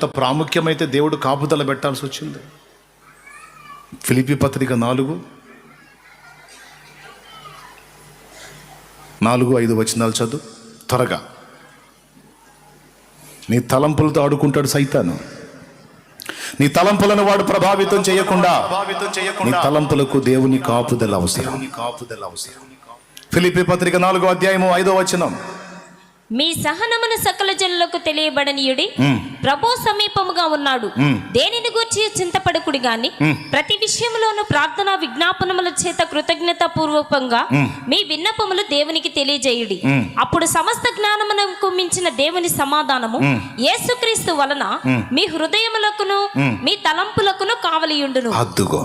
ఎంత ప్రాముఖ్యమైతే దేవుడు కాపుదల పెట్టాల్సి వచ్చింది. ఫిలిపి పత్రిక నాలుగు. నాలుగు ఐదు వచనాలు చదువు. త్వరగా. నీ తలంపులతో ఆడుకుంటాడు సైతాను. నీ తలంపులను వాడు ప్రభావితం చేయకుండా నీ తలంపులకు దేవుని కాపుదల అవసరం. కాపుదల అవసరం ఫిలిపి పత్రిక నాలుగో అధ్యాయము ఐదో వచనం. మీ సహనమును సకల జనులకు తెలియబడనీయుడి. ప్రభు సమీపముగా ఉన్నాడు. దేనిని గూర్చి చింతపడకుడి గాని? ప్రతి విషయంలోనూ ప్రార్థన విజ్ఞాపనముల చేత కృతజ్ఞత పూర్వకంగా మీ విన్నపములు దేవునికి తెలియజేయుడి. అప్పుడు సమస్త జ్ఞానమునకు మించిన దేవుని సమాధానము యేసుక్రీస్తు వలన మీ హృదయములకును మీ తలంపులకును కావలియుండును. అద్దుగో.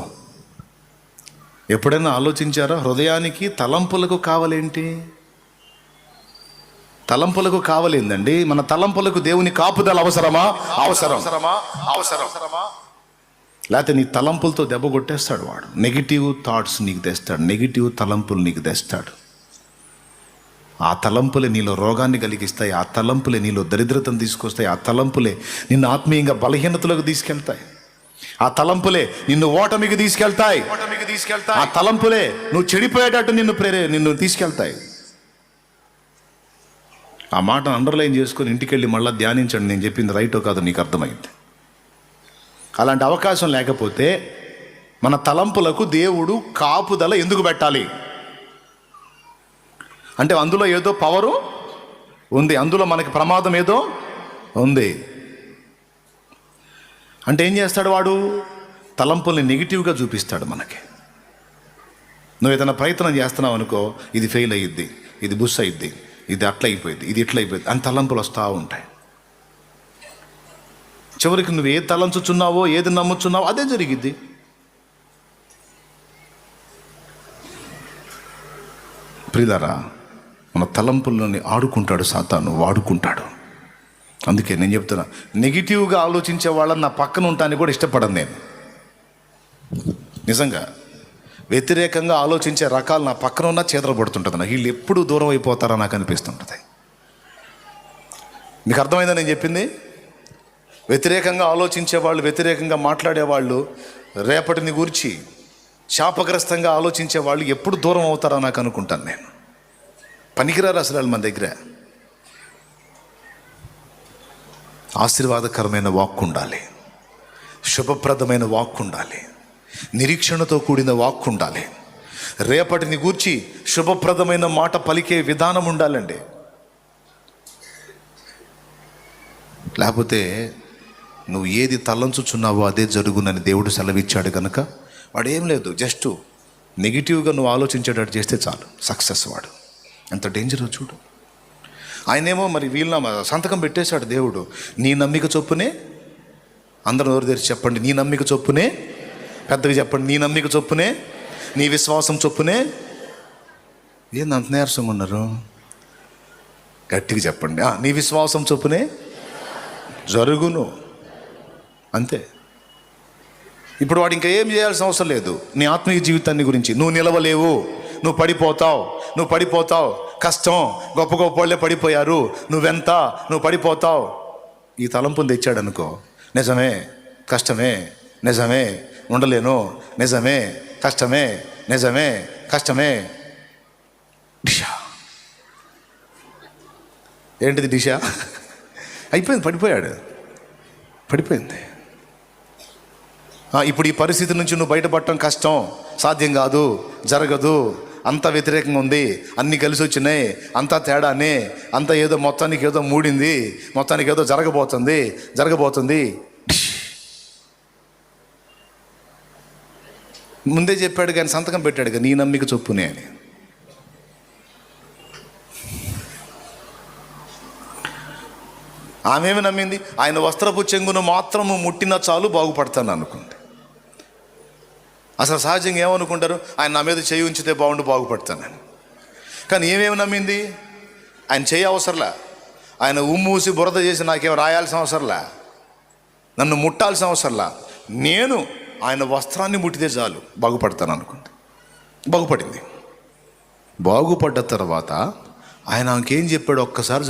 ఎప్పుడైనా ఆలోచించారా? హృదయానికి తలంపులకు కావాలేంటి? తలంపులకు కావాలేందండి. మన తలంపులకు దేవుని కాపుదల అవసరమా? అవసరం. అవసరం. లేకపోతే నీ తలంపులతో దెబ్బ కొట్టేస్తాడు వాడు. నెగిటివ్ థాట్స్ నీకు తెస్తాడు. నెగిటివ్ తలంపులు నీకు తెస్తాడు. ఆ తలంపులే నీలో రోగాన్ని కలిగిస్తాయి. ఆ తలంపులే నీలో దరిద్రతను తీసుకొస్తాయి. ఆ తలంపులే నిన్ను ఆత్మీయంగా బలహీనతలకు తీసుకెళ్తాయి. ఆ తలంపులే నిన్ను ఓటమికి తీసుకెళ్తాయి. ఓటమికి తీసుకెళ్తాయి. ఆ తలంపులే నువ్వు చెడిపోయేటట్టు నిన్ను ప్రేరే నిన్ను తీసుకెళ్తాయి. ఆ మాట అండర్లైన్ చేసుకొని ఇంటికి వెళ్ళి మళ్ళీ ధ్యానించండి నేను చెప్పింది రైటో కాదు నీకు అర్థమైంది. అలాంటి అవకాశం లేకపోతే మన తలంపులకు దేవుడు కాపుదల ఎందుకు పెట్టాలి? అంటే అందులో ఏదో పవరు ఉంది అందులో మనకి ప్రమాదం ఏదో ఉంది. అంటే ఏం చేస్తాడు వాడు? తలంపుల్ని నెగిటివ్గా చూపిస్తాడు మనకి. నువ్వు ఏదైనా ప్రయత్నం చేస్తున్నావు అనుకో ఇది ఫెయిల్ అయ్యిద్ది ఇది బుస్ అయ్యిద్ది ఇది అట్లయిపోయింది ఇది ఇట్లయిపోయింది అని తలంపులు వస్తూ ఉంటాయి. చివరికి నువ్వు ఏది తలంచుచున్నావో ఏది నమ్ముచున్నావో అదే జరిగిద్ది. ప్రియులరా మన తలంపుల్లోని ఆడుకుంటాడు సాతాను వాడుకుంటాడు. అందుకే నేను చెప్తున్నా నెగిటివ్గా ఆలోచించే వాళ్ళని నా పక్కన ఉంటానికి కూడా ఇష్టపడను నేను. నిజంగా వ్యతిరేకంగా ఆలోచించే రకాలు నా పక్కన ఉన్నా చేతరపడుతుంటుంది నాకు. వీళ్ళు ఎప్పుడు దూరం అయిపోతారో నాకు అనిపిస్తుంటుంది. మీకు అర్థమైందా నేను చెప్పింది? వ్యతిరేకంగా ఆలోచించే వాళ్ళు వ్యతిరేకంగా మాట్లాడే వాళ్ళు రేపటిని గురించి శాపగ్రస్తంగా ఆలోచించే వాళ్ళు ఎప్పుడు దూరం అవుతారో నాకు అనుకుంటాను నేను. పనికిరారు అసలు మన దగ్గర. ఆశీర్వాదకరమైన వాక్కు ఉండాలి. శుభప్రదమైన వాక్కు ఉండాలి. నిరీక్షణతో కూడిన వాక్కు ఉండాలి రేపటిని గూర్చి శుభప్రదమైన మాట పలికే విధానం ఉండాలండి. లేకపోతే నువ్వు ఏది తలంచుచున్నావో అదే జరుగునని దేవుడు సెలవిచ్చాడు కనుక వాడు ఏం లేదు జస్ట్ నెగిటివ్గా నువ్వు ఆలోచించేటట్టు చేస్తే చాలు సక్సెస్ వాడు. ఎంత డేంజరో చూడు. ఆయనేమో మరి వీళ్ళ సంతకం పెట్టేశాడు దేవుడు నీ నమ్మిక చొప్పునే అందరూ నోరు తెరిచి చెప్పండి నీ నమ్మిక చొప్పునే పెద్దగా చెప్పండి. నీ నమ్మిక చొప్పునే నీ విశ్వాసం చొప్పునే. ఏంది అంత నీరసంగా ఉన్నారు? గట్టిగా చెప్పండి. నీ విశ్వాసం చొప్పునే జరుగును. అంతే. ఇప్పుడు వాడు ఇంకా ఏం చేయాల్సిన అవసరం లేదు. నీ ఆత్మీయ జీవితాన్ని గురించి. నువ్వు నిలవలేవు. నువ్వు పడిపోతావు. నువ్వు పడిపోతావు. కష్టం. గొప్ప గొప్ప వాళ్ళే పడిపోయారు. నువ్వెంత? నువ్వు పడిపోతావు. ఈ తలంపుని తెచ్చాడు అనుకో నిజమే. కష్టమే. నిజమే. ఉండలేను. నిజమే కష్టమే నిజమే కష్టమే. డిషా ఏంటిది డిషా అయిపోయింది పడిపోయాడు. పడిపోయింది. ఇప్పుడు ఈ పరిస్థితి నుంచి నువ్వు బయటపడటం కష్టం. సాధ్యం కాదు జరగదు. అంత వ్యతిరేకంగా ఉంది. అన్నీ కలిసి వచ్చినాయి. అంతా తేడానే. అంతా ఏదో మొత్తానికి ఏదో మూడింది. మొత్తానికి ఏదో జరగబోతుంది జరగబోతుంది. ముందే చెప్పాడు కానీ సంతకం పెట్టాడు కానీ నీ నమ్మిక చొప్పునే అని. ఆమెమి నమ్మింది? ఆయన వస్త్రపు చెంగును మాత్రము ముట్టిన చాలు బాగుపడతాను అనుకుంది. అసలు సహజంగా ఏమనుకుంటారు? ఆయన నా మీద చేయి ఉంచితే బాగుండు బాగుపడతానని. కానీ ఏమేమి నమ్మింది? ఆయన చేయి అవసరంలా? ఆయన ఉమ్మూసి బురద చేసి నాకేం రాయాల్సిన అవసరంలా? నన్ను ముట్టాల్సిన అవసరంలా? నేను ఆయన వస్త్రాన్ని ముట్టితే చాలు. బాగుపడతాను అనుకుంది. బాగుపడింది. బాగుపడ్డ తర్వాత ఆయన ఆమెకేం చెప్పాడు ఒక్కసారి